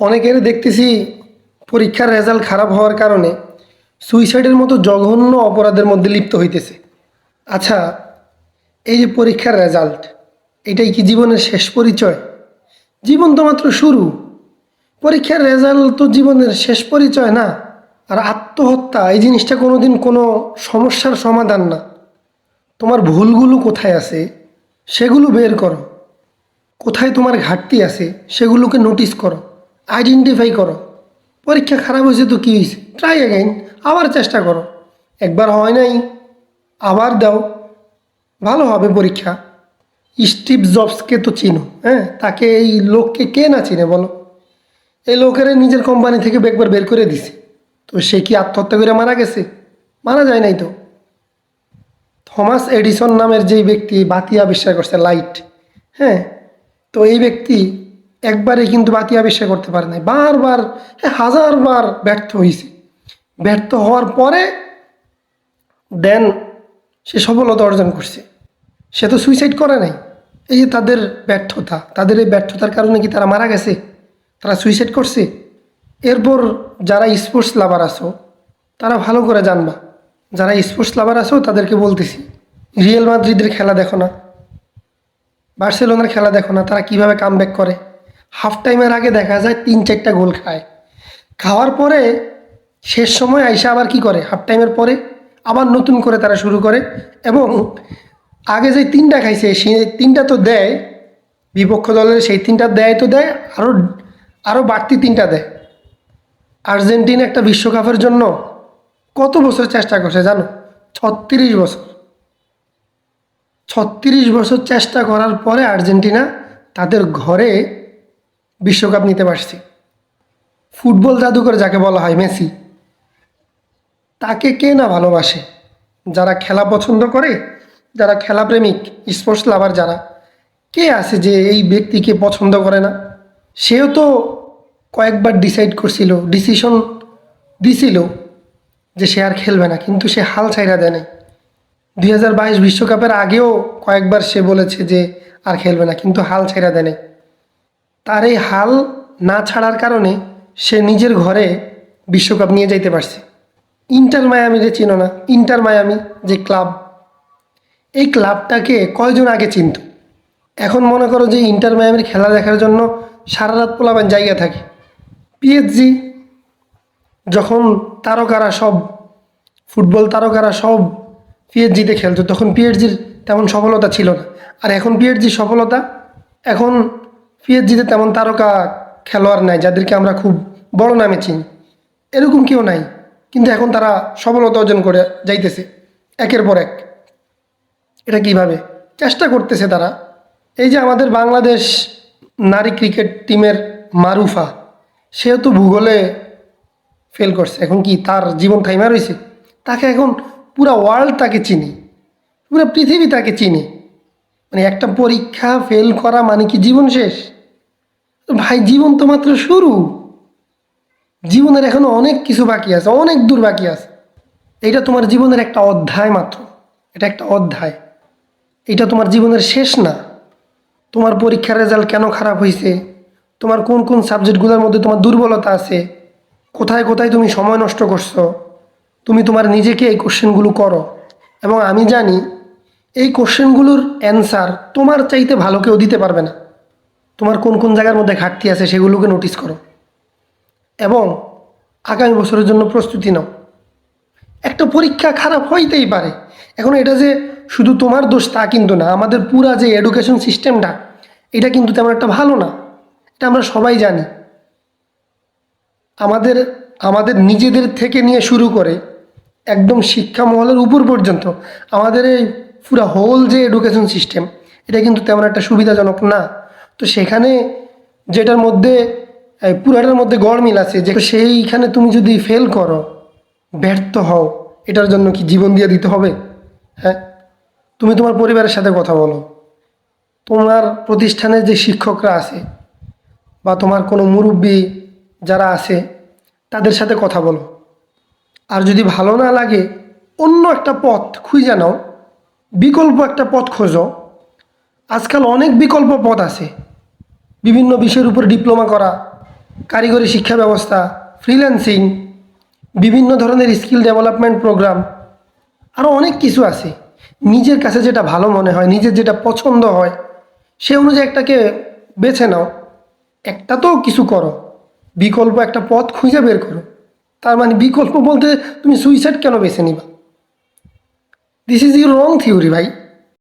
অনেকের দেখতেছি পরীক্ষার রেজাল্ট খারাপ হওয়ার কারণে সুইসাইডের মতো জঘন্য অপরাধের মধ্যে লিপ্ত হইতেছে। আচ্ছা এই যে পরীক্ষার রেজাল্ট, এটাই কি জীবনের শেষ পরিচয়? জীবন তো মাত্র শুরু। পরীক্ষার রেজাল্ট তো জীবনের শেষ পরিচয় না, আর আত্মহত্যা, এই জিনিসটা কোনোদিন কোনো সমস্যার সমাধান না। তোমার ভুলগুলো কোথায় আছে, সেগুলো বের করো। কোথায় তোমার ঘাটতি আছে, সেগুলোকে নোটিস করো। আইডেন্টিফাই করো। পরীক্ষা খারাপ হয়েছে তো কী হয়েছে? ট্রাই অ্যাগেন আবার চেষ্টা করো। একবার হয় নাই। আবার দাও। ভালো হবে পরীক্ষা। স্টিভ জবসকে তো চিনো হ্যাঁ? তাকে এই লোককে কে না চিনে বলো? এই লোকের নিজের কোম্পানি থেকে একবার বের করে দিছে। তো সে কি আত্মহত্যা করে মারা গেছে? মারা যায় নাই তো। থমাস এডিসন নামের যেই ব্যক্তি বাতি আবিষ্কার করছে লাইট হ্যাঁ? তো এই ব্যক্তি একবারে কিন্তু বাতি আবিষ্কার করতে পারে নাই। বারবার হাজারবার ব্যর্থ হয়েছে ব্যর্থ হওয়ার পরে দেন সে সফলতা অর্জন করছে। সে তো সুইসাইড করে নাই। এই যে তাদের ব্যর্থতা, তাদের এই ব্যর্থতার কারণে কি তারা মারা গেছে? তারা সুইসাইড করছে? এরপর যারা স্পোর্টস লাভার আছো, তারা ভালো করে জানবা। যারা স্পোর্টস লাভার আছো, তাদেরকে বলতেছি রিয়েল মাদ্রিদের খেলা দেখো না। বার্সেলোনার খেলা দেখো না, তারা কীভাবে কাম করে? হাফ টাইমের আগে দেখা যায় তিন চারটা গোল খায়। খাওয়ার পরে শেষ সময় আইসা আবার কি করে? হাফ টাইমের পরে আবার নতুন করে তারা শুরু করে এবং আগে যে তিনটা খাইছে, সেই তিনটা তো দেয়, বিপক্ষ দলের সেই তিনটা দেয় তো দেয় আরও আরও বাড়তি তিনটা দেয়। আর্জেন্টিনা একটা বিশ্বকাপের জন্য কত বছর চেষ্টা করছে জানো? ছত্রিশ বছর। ছত্রিশ বছর চেষ্টা করার পরে আর্জেন্টিনা তাদের ঘরে বিশ্বকাপ নিতে পারছি। ফুটবল জাদুকর যাকে বলা হয়, মেসি। তাকে কে না ভালোবাসে? যারা খেলা পছন্দ করে, যারা খেলাপ্রেমিক স্পোর্টস লাভার যারা, কে আছে যে এই ব্যক্তিকে পছন্দ করে না? সেও তো কয়েকবার ডিসাইড করছিল ডিসিশন দিছিল যে সে আর খেলবে না, কিন্তু সে হাল ছাইরা দেয় নাই। দুই বিশ্বকাপের আগেও কয়েকবার সে বলেছে যে আর খেলবে না, কিন্তু হাল ছেড়ে দেয় নাই। তার এই হাল না ছাড়ার কারণে সে নিজের ঘরে বিশ্বকাপ নিয়ে যাইতে পারছে। ইন্টার মায়ামি যে চিনো না। ইন্টার মায়ামি যে ক্লাব। এই ক্লাবটাকে কয়জন আগে চিনত? এখন মনে করো যে ইন্টার মায়ামির খেলা দেখার জন্য সারা রাত পোলাবেন জায়গা থাকে। পিএইচজি যখন তারকারা সব, ফুটবল তারকারা সব পিএইচজিতে খেলতো, তখন পিএইচজির তেমন সফলতা ছিল না। আর এখন পিএইচজির সফলতা এখন পিএইচজিতে তেমন তারকা খেলোয়াড় নাই, যাদেরকে আমরা খুব বড় নামে চিনি। এরকম কেউ নাই, কিন্তু এখন তারা সফলতা অর্জন করে যাইতেছে, একের পর এক। এটা কীভাবে? চেষ্টা করতেছে তারা। এই যে আমাদের বাংলাদেশ নারী ক্রিকেট টিমের মারুফা, সেও তো ভূগোলে ফেল করছে। এখন কি তার জীবন থাইমা রয়েছে তাকে এখন পুরা ওয়ার্ল্ড তাকে চিনি, পুরো পৃথিবী তাকে চিনি। মানে একটা পরীক্ষা ফেল করা মানে কি জীবন শেষ? ভাই, জীবন তো মাত্র শুরু। জীবনের এখনও অনেক কিছু বাকি আছে, অনেক দূর বাকি আছে। এটা তোমার জীবনের একটা অধ্যায় মাত্র। এটা একটা অধ্যায়। এটা তোমার জীবনের শেষ না। তোমার পরীক্ষার রেজাল্ট কেন খারাপ হয়েছে তোমার কোন কোন সাবজেক্টগুলোর মধ্যে তোমার দুর্বলতা আছে? কোথায় কোথায় তুমি সময় নষ্ট করছ? তুমি তোমার নিজেকে এই কোশ্চেনগুলো করো। এবং আমি জানি এই কোশ্চেনগুলোর অ্যান্সার তোমার চাইতে ভালো কেউ দিতে পারবে না। তোমার কোন কোন জায়গার মধ্যে ঘাটতি আছে সেগুলোকে নোটিস করো। এবং আগামী বছরের জন্য প্রস্তুতি নাও। একটা পরীক্ষা খারাপ হইতেই পারে। এখন এটা যে শুধু তোমার দোষ তা কিন্তু না, আমাদের পুরা যে এডুকেশন সিস্টেমটা এটা কিন্তু তেমন একটা ভালো না। এটা আমরা সবাই জানি। আমাদের আমাদের নিজেদের থেকে নিয়ে শুরু করে একদম শিক্ষা মহলের উপর পর্যন্ত আমাদের এই পুরো হোল যে এডুকেশন সিস্টেম এটা কিন্তু তেমন একটা সুবিধাজনক না। তো সেখানে যেটার মধ্যে পুরাটার মধ্যে গড়মিল আছে, যে সেইখানে তুমি যদি ফেল করো, ব্যর্থ হও, এটার জন্য কি জীবন দিয়ে দিতে হবে? হ্যাঁ? তুমি তোমার পরিবারের সাথে কথা বলো। তোমার প্রতিষ্ঠানের যে শিক্ষকরা আছে, বা তোমার কোনো মুরব্বী যারা আছে, তাদের সাথে কথা বলো। আর যদি ভালো না লাগে, অন্য একটা পথ খুঁজে নাও। বিকল্প একটা পথ খোঁজো। আজকাল অনেক বিকল্প পথ আছে। বিভিন্ন বিষয়ের উপর ডিপ্লোমা করা, কারিগরি শিক্ষা ব্যবস্থা ফ্রিল্যান্সিং বিভিন্ন ধরনের স্কিল ডেভেলপমেন্ট প্রোগ্রাম আরও অনেক কিছু আছে। নিজের কাছে যেটা ভালো মনে হয়, নিজের যেটা পছন্দ হয়, সে অনুযায়ী একটাকে বেছে নাও। একটা তো কিছু করো। বিকল্প একটা পথ খুঁজে বের করো। তার মানে বিকল্প বলতে তুমি সুইসাইড কেন বেছে নিবা? this is your wrong theory ভাই